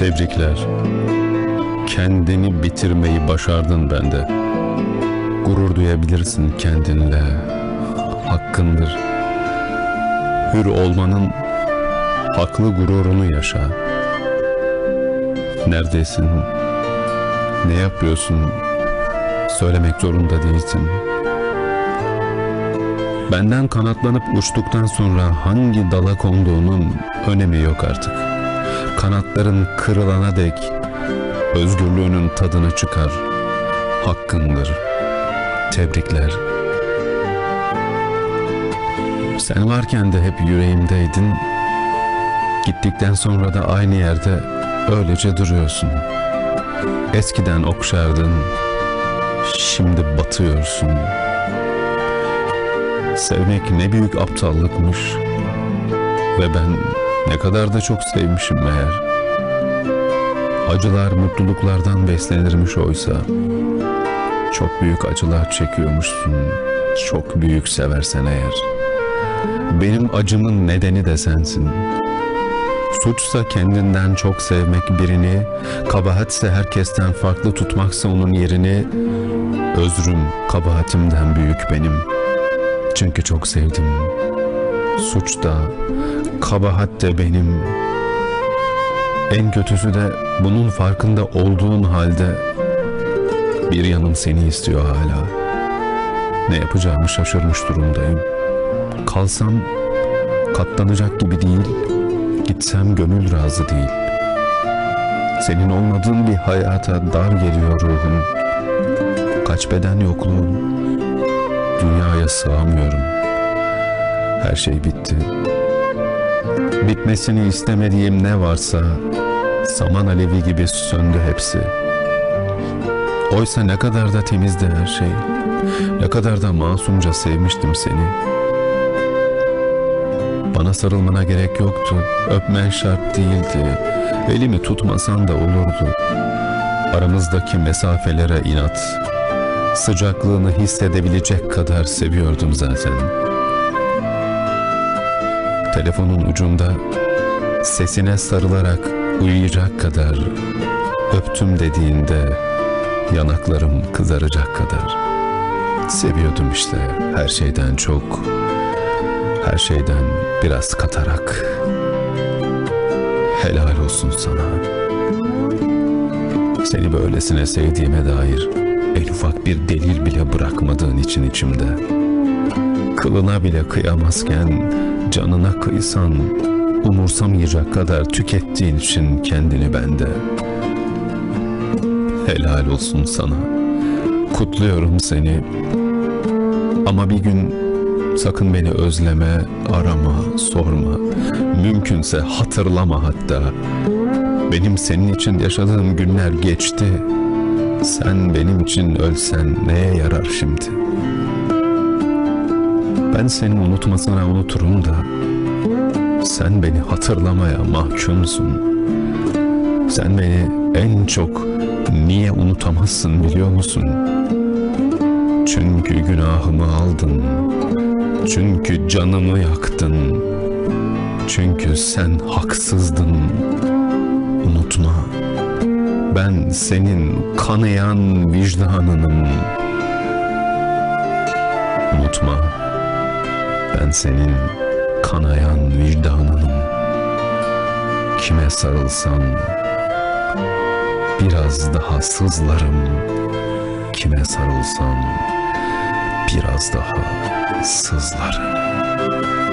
Tebrikler. Kendini bitirmeyi başardın bende. Gurur duyabilirsin kendinle. Hakkındır. Hür olmanın haklı gururunu yaşa. Neredesin? Ne yapıyorsun? Söylemek zorunda değilsin. Benden kanatlanıp uçtuktan sonra hangi dala konduğunun önemi yok artık. Kanatların kırılana dek özgürlüğünün tadını çıkar. Hakkındır. Tebrikler. Sen varken de hep yüreğimdeydin. Gittikten sonra da aynı yerde öylece duruyorsun. Eskiden okşardın, şimdi batıyorsun. Sevmek ne büyük aptallıkmış ve ben ne kadar da çok sevmişim meğer. Acılar mutluluklardan beslenirmiş oysa. Çok büyük acılar çekiyormuşsun, çok büyük seversen eğer. Benim acımın nedeni de sensin. Suçsa kendinden çok sevmek birini, kabahatse herkesten farklı tutmaksa onun yerini, özrüm kabahatimden büyük benim. Çünkü çok sevdim. Suç da, kabahat de benim. En kötüsü de bunun farkında olduğun halde bir yanım seni istiyor hala. Ne yapacağımı şaşırmış durumdayım. Kalsam katlanacak gibi değil, gitsem gönül razı değil. Senin olmadığın bir hayata dar geliyor ruhum. Kaç beden yokluğum. Dünyaya sığamıyorum. Her şey bitti. Bitmesini istemediğim ne varsa saman alevi gibi söndü hepsi. Oysa ne kadar da temizdi her şey. Ne kadar da masumca sevmiştim seni. Bana sarılmana gerek yoktu. Öpmen şart değildi. Elimi tutmasan da olurdu. Aramızdaki mesafelere inat. Sıcaklığını hissedebilecek kadar seviyordum zaten. Telefonun ucunda sesine sarılarak uyuyacak kadar öptüm dediğinde yanaklarım kızaracak kadar. Seviyordum işte her şeyden çok, her şeyden biraz katarak. Helal olsun sana. Seni böylesine sevdiğime dair en ufak bir delil bile bırakmadığın için içimde. Kılına bile kıyamazken canına kıysan umursamayacak kadar tükettiğin için kendini bende. Helal olsun sana. Kutluyorum seni. Ama bir gün sakın beni özleme, arama, sorma. Mümkünse hatırlama hatta. Benim senin için yaşadığım günler geçti. Sen benim için ölsen neye yarar şimdi? Ben seni unutmasına unuturum da sen beni hatırlamaya mahkumsun. Sen beni en çok niye unutamazsın biliyor musun? Çünkü günahımı aldın. Çünkü canımı yaktın. Çünkü sen haksızdın. Unutma. Ben senin kanayan vicdanınım. Unutma. Ben senin kanayan vicdanınım. Kime sarılsam biraz daha sızlarım. Kime sarılsam biraz daha sızlarım.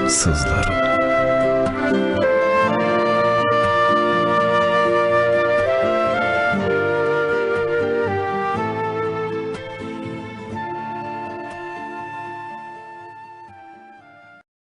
Sızlarım.